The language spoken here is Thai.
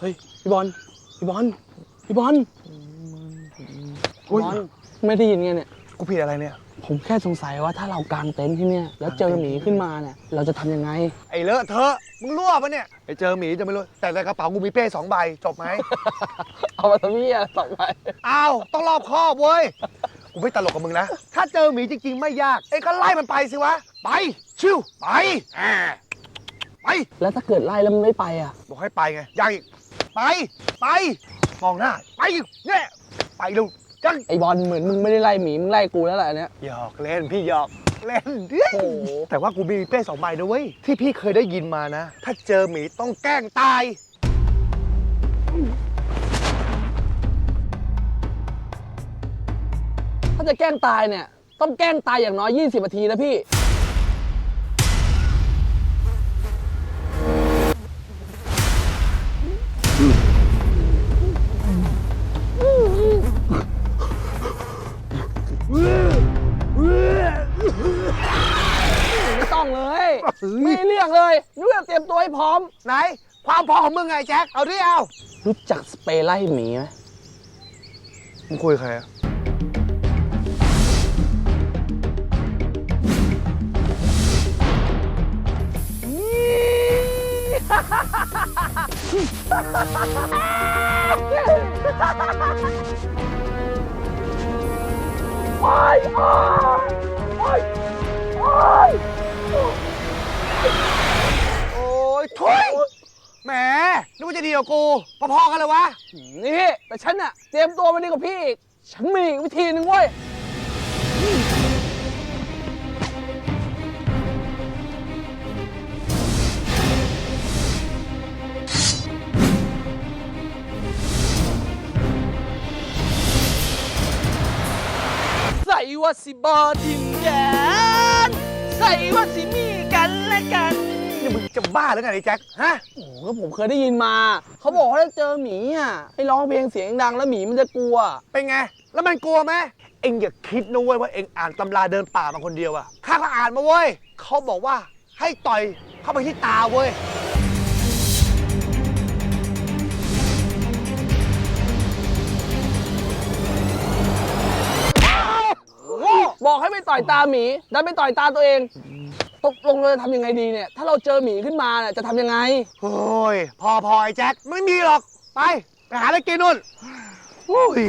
เฮ้ยพี่บอลพี่บอลพี่บอลอุ๊ยบอลไม่ได้ยินไงเนี่ย กูผิดอะไรเนี่ย ผมแค่สงสัยว่าถ้าเรากางเต็นท์ที่เนี่ยแล้วเจอหมีขึ้นมาเนี่ยเราจะทำยังไง ไอ้เลอะเทอะมึงรั่วปะเนี่ยไอ้เจอหมีจะไม่รู้แต่ในกระเป๋ากูมีเป้สองใบจบไหม เอามาทำเมียต่อไปอ้าวต้องรอบคอบเว้ยกูไม่ตลกกับมึงนะ ถ้าเจอหมีจริง ๆ ไม่ยากเอ้ยก็ไล่มันไปสิวะ ไป ชิวไปอ่าไป แล้วถ้าเกิดไล่แล้วมันไม่ไปอะบอกให้ไปไงยังอีก ไป ไป มองหน้า ไปเนี่ยไปดูจังไอบอลเหมือนมึงไม่ได้ไล่หมีมึงไล่กูแล้วแหละอันเนี้ย หยอกเล่นพี่หยอกเล่นเฮ้ยโอ้โห แต่ว่ากูมีเป้สองใบนะเว้ย ที่พี่เคยได้ยินมานะ ถ้าเจอหมีต้องแกล้งตาย ถ้าจะแกล้งตายเนี่ย ต้องแกล้งตายอย่างน้อย 20นาทีนะพี่ ต้องเลยไม่เรื่องเลยนึกว่าเตรียมตัวให้พร้อม ไหน ความพอของมึงไงแจ็คเอาดิเอา รู้จักสเปรย์ไล่หมีไหมมึงคุยกับใครอะโนึกว่าจะดีกว่ากูพอๆกันเลยวะ นี่พี่แต่ฉันอะเตรียมตัวมาดีกว่าพี่อีก ฉันมีอีกวิธีหนึ่งเว้ย ใส่ว่าสิบอทิมแกนใส่ว่าสิ บ้าหรือไงไอ้แจ็คฮะโอ้โหก็ผมเคยได้ยินมา เขาบอกว่าถ้าเจอหมีอะให้ร้องเพลงเสียงดังแล้วหมีมันจะกลัว เป็นไง แล้วมันกลัวไหมเอ็งอย่าคิดนะเว้ยว่าเอ็งอ่านตำราเดินป่ามาคนเดียวอะข้าก็อ่านมาเว้ยเขาบอกว่าให้ต่อยเข้าไปที่ตาเว้ย บอกให้ไปต่อยตาหมีดันไปต่อยตาตัวเองตกลงเราจะทำยังไงดีเนี่ย ถ้าเราเจอหมีขึ้นมาเนี่ยจะทำยังไง โอ้ย พอพอไอ้แจ็คไม่มีหรอก ไป ไปหาอะไรกินนู่นโอ้ย